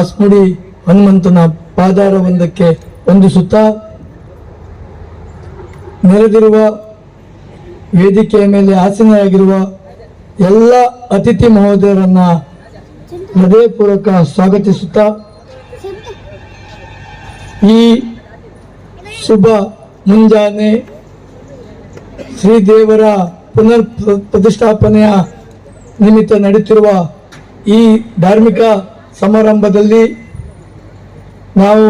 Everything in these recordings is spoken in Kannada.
ಕಾಸ್ಮುಡಿ ಹನುಮಂತನ ಪಾದಾರವೊಂದಕ್ಕೆ ವಂದಿಸುತ್ತಾ ನೆರೆದಿರುವ ವೇದಿಕೆಯ ಮೇಲೆ ಆಸೀನರಾಗಿರುವ ಎಲ್ಲ ಅತಿಥಿ ಮಹೋದಯರನ್ನ ಹೃದಯಪೂರ್ವಕ ಸ್ವಾಗತಿಸುತ್ತಾ ಈ ಶುಭ ಮುಂಜಾನೆ ಶ್ರೀದೇವರ ಪುನರ್ ಪ್ರ- ಪ್ರತಿಷ್ಠಾಪನೆಯ ನಿಮಿತ್ತ ನಡೆಯುತ್ತಿರುವ ಈ ಧಾರ್ಮಿಕ ಸಮಾರಂಭದಲ್ಲಿ ನಾವು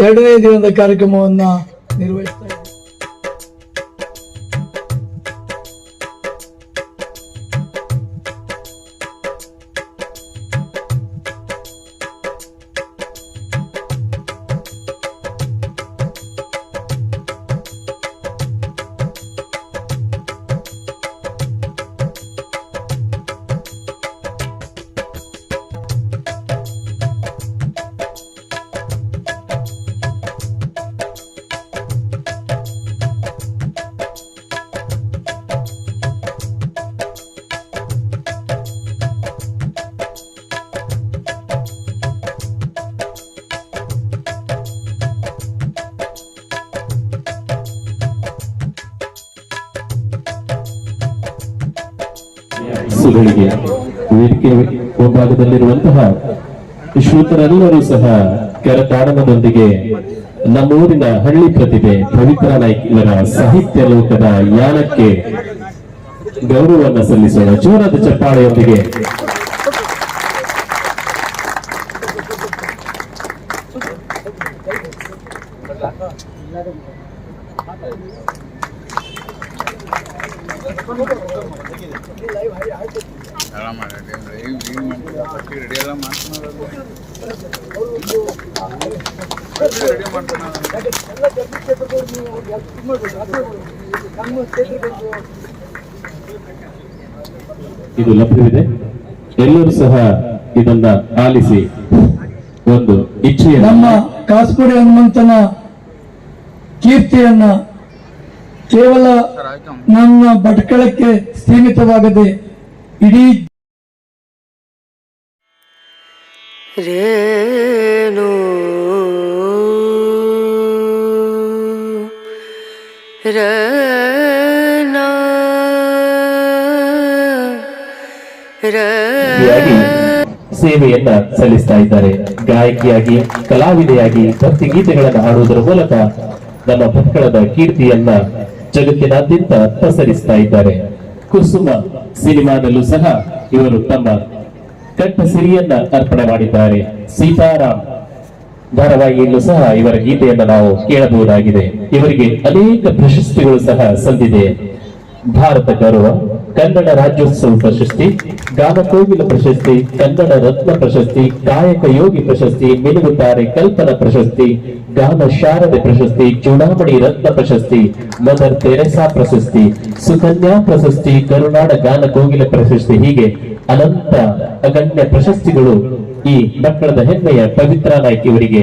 ಎರಡನೇ ದಿನದ ಕಾರ್ಯಕ್ರಮವನ್ನು ನಿರ್ವಹಿಸ್ತಾ ಸುಗಳಿಗೆ ವೇದಿಕೆ ಮುಂಭಾಗದಲ್ಲಿರುವಂತಹ ಶ್ರೋತರೆಲ್ಲರೂ ಸಹ ಕರತಾಡನದೊಂದಿಗೆ ನಮ್ಮೂರಿನ ಹಳ್ಳಿ ಪ್ರತಿಭೆ, ಪವಿತ್ರ ನಾಯ್ಕ್ ಸಾಹಿತ್ಯ ಲೋಕದ ಯಾನಕ್ಕೆ ಗೌರವವನ್ನು ಸಲ್ಲಿಸೋಣ ಜೋರಾದ ಚಪ್ಪಾಳೆಯೊಂದಿಗೆ. ಇದು ಲಭ್ಯವಿದೆ. ಎಲ್ಲರೂ ಸಹ ಇದನ್ನ ಆಲಿಸಿ ಒಂದು ಇಚ್ಛೆ ನಮ್ಮ ಕಾಸ್ಪುಡಿ ಹನುಮಂತನ ಕೀರ್ತಿಯನ್ನ ಕೇವಲ ನಮ್ಮ ನನ್ನ ಭಟ್ಕಳಕ್ಕೆ ಸೀಮಿತವಾಗದೆ ಇಡೀ ರೇಣು ಸೇವೆಯನ್ನ ಸಲ್ಲಿಸ್ತಾ ಇದ್ದಾರೆ. ಗಾಯಕಿಯಾಗಿ ಕಲಾವಿದೆಯಾಗಿ ಭಕ್ತಿ ಗೀತೆಗಳನ್ನು ಹಾಡುವುದರ ಮೂಲಕ ನಮ್ಮ ಭಟ್ಕಳದ ಕೀರ್ತಿಯನ್ನ ಜಗತ್ತಿನಾದ್ಯಂತ ಪಸರಿಸ್ತಾ ಇದ್ದಾರೆ. ಕುಸುಮ ಸಿನಿಮಾದಲ್ಲೂ ಸಹ ಇವರು ತಮ್ಮ ಕಟ್ಟ ಸಿರಿಯನ್ನ ಅರ್ಪಣೆ ಮಾಡಿದ್ದಾರೆ ಸೀತಾರಾಮ್ ಧಾರಾವಾಹಿಯಲ್ಲೂ ಸಹ ಇವರ ಗೀತೆಯನ್ನು ನಾವು ಕೇಳಬಹುದಾಗಿದೆ. ಇವರಿಗೆ ಅನೇಕ ಪ್ರಶಸ್ತಿಗಳು ಸಹ ಸಂದಿದೆ. ಭಾರತ ಗೌರವ. ಕನ್ನಡ ರಾಜ್ಯೋತ್ಸವ ಪ್ರಶಸ್ತಿ, ಗಾನಕೋಗಿಲ ಪ್ರಶಸ್ತಿ, ಕನ್ನಡ ರತ್ನ ಪ್ರಶಸ್ತಿ, ಗಾಯಕ ಯೋಗಿ ಪ್ರಶಸ್ತಿ ಮಿನುಗುತ್ತಾರೆ ಕಲ್ಪನ ಪ್ರಶಸ್ತಿ, ಗಾನ ಶಾರದೆ ಪ್ರಶಸ್ತಿ ಚುನಾವಣೆ ರತ್ನ ಪ್ರಶಸ್ತಿ, ಮದರ್ ತೆರೆಸಾ ಪ್ರಶಸ್ತಿ, ಸುಕನ್ಯಾ ಪ್ರಶಸ್ತಿ, ಕರುನಾಡ ಗಾನ ಕೋಗಿಲ ಪ್ರಶಸ್ತಿ ಹೀಗೆ ಅನಂತ ಅಗಣ್ಯ ಪ್ರಶಸ್ತಿಗಳು ಈ ಮಕ್ಕಳದ ಹೆಮ್ಮೆಯ ಪವಿತ್ರ ನಾಯ್ಕ ಇವರಿಗೆ